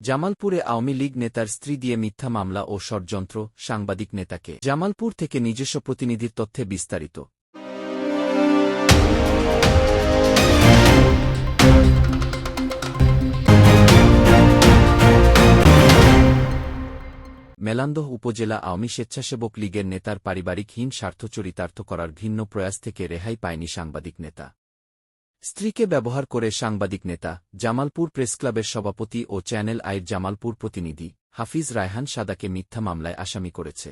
জামালপুরে আওয়ামী লীগ নেতার স্ত্রী দিয়ে মিথ্যা মামলা ও ষড়যন্ত্র সাংবাদিক নেতাকে। জামালপুর থেকে নিজস্ব প্রতিনিধির তথ্যে বিস্তারিত। মেলান্দহ উপজেলা আওয়ামী স্বেচ্ছাসেবক লীগের নেতার পারিবারিক হীন স্বার্থ চরিতার্থ করার ভিন্ন প্রয়াস থেকে রেহাই পায়নি সাংবাদিক নেতা। স্ত্রীকে ব্যবহার করে সাংবাদিক নেতা, জামালপুর প্রেসক্লাবের সভাপতি ও চ্যানেল আইর জামালপুর প্রতিনিধি, হাফিজ রায়হান সাদাকে মিথ্যা মামলায় আসামি করেছে।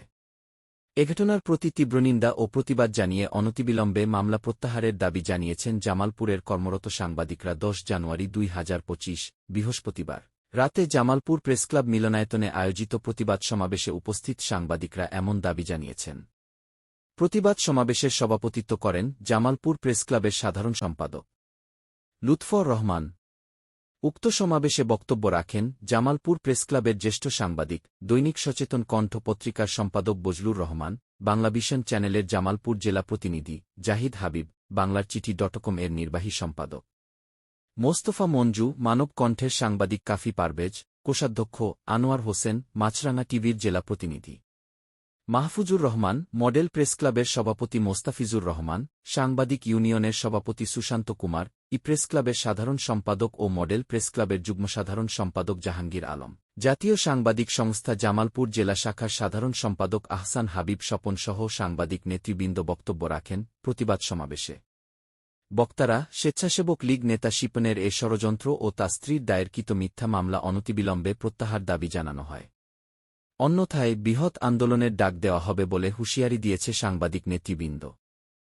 এ ঘটনার প্রতি তীব্র নিন্দা ও প্রতিবাদ জানিয়ে অনতিবিলম্বে মামলা প্রত্যাহারের দাবি জানিয়েছেন জামালপুরের কর্মরত সাংবাদিকরা দশ জানুয়ারি দুই হাজার পঁচিশ, বৃহস্পতিবার। রাতে জামালপুর প্রেসক্লাব মিলনায়তনে আয়োজিত প্রতিবাদ সমাবেশে উপস্থিত সাংবাদিকরা এমন দাবি জানিয়েছেন। প্রতিবাদ সমাবেশের সভাপতিত্ব করেন জামালপুর প্রেসক্লাবের সাধারণ সম্পাদক। লুৎফর রহমান। উক্ত সমাবেশে বক্তব্য রাখেন জামালপুর প্রেসক্লাবের জ্যেষ্ঠ সাংবাদিক, দৈনিক সচেতন কণ্ঠ পত্রিকার সম্পাদক বজলুর রহমান বাংলাভিশন চ্যানেলের জামালপুর জেলা প্রতিনিধি জাহিদ হাবিব, বাংলার চিঠি ডটকম এর নির্বাহী সম্পাদক। মোস্তফা মঞ্জু, মানব কণ্ঠের সাংবাদিক কাফি পারভেজ, কোষাধ্যক্ষ আনোয়ার হোসেন, মাছরাঙা টিভির জেলা প্রতিনিধি। মাহফুজুর রহমান, মডেল প্রেসক্লাবের সভাপতি মোস্তাফিজুর রহমান, সাংবাদিক ইউনিয়নের সভাপতি সুশান্ত কুমার, ই প্রেসক্লাবের সাধারণ সম্পাদক ও মডেল প্রেসক্লাবের যুগ্ম সাধারণ সম্পাদক জাহাঙ্গীর আলম। জাতীয় সাংবাদিক সংস্থা জামালপুর জেলা শাখার সাধারণ সম্পাদক আহসান হাবিব স্বপন সহ সাংবাদিক নেতৃবৃন্দ বক্তব্য রাখেন প্রতিবাদ সমাবেশে। বক্তারা স্বেচ্ছাসেবক লীগ নেতা শিপনের এ ষড়যন্ত্র ও তা স্ত্রীর দায়েরকৃত মিথ্যা মামলা অনতিবিলম্বে প্রত্যাহার দাবি জানানো হয়। অন্যথায় বৃহৎ আন্দোলনের ডাক দেওয়া হবে বলে হুঁশিয়ারি দিয়েছে সাংবাদিক নেতৃবৃন্দ।